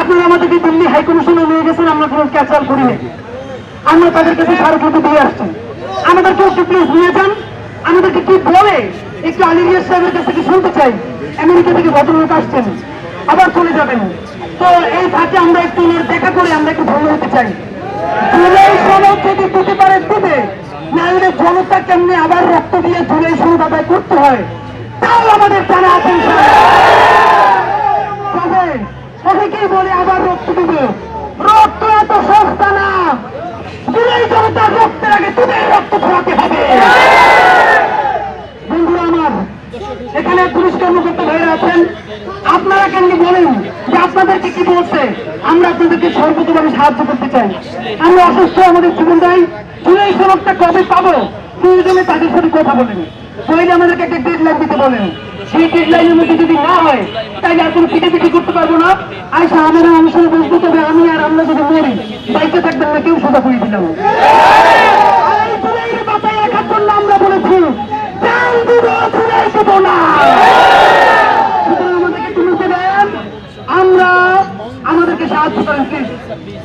আপনি আমাদেরকে দিল্লি হাই নিয়ে গেছেন, আমরা কোনো ক্যাচাল করিনি। আমরা তাদের কাছে স্মারকলিপি দিয়ে আসছি। আমাদেরকে একটু প্লিজ নিয়ে যান। আমাদেরকে কি বলে একটু আলিরিয়া সাহেবের কাছ থেকে শুনতে চাই। আমেরিকা থেকে ভদ্রলোক আসছেন। আবার চলে যাবেন। তো এই ফাঁকে আমরা একটু ওনার দেখা করে আমরা একটু ভালো হতে চাই। জুলাই সনদ যদি দিতে পারে দিবে, নাহলে জনতা কেমনে আবার রক্ত দিয়ে জুলাই সনদ আদায় করতে হয়? তাও আমাদের জানা আছে তবে অনেকেই বলে আবার রক্ত দিব। রক্ত এত সস্তা না। আপনারা কেন বলেন? যে আপনাদেরকে কি বলছে? আমরা আপনাদেরকে সর্বতভাবে সাহায্য করতে চাই। আমরা অসুস্থ, আমাদের জীবন দেয়। জুলাই সনদটা কবে পাবো? প্রয়োজনে তাদের সাথে কথা বলেন। বলে আমাদেরকে একটা ডেড লাইন দিতে বলেন। সেই ডেড লাইনের মধ্যে যদি না হয়, তাহলে আর কোনো পিঠে পিঠে করতে পারব না। আর আমাদের অনুষ্ঠানে বসবো তবে আমি আর আমরা যদি মরি দায়িত্ব থাকবেন না, কেউ সোজা করে দিলাম। de Francisco.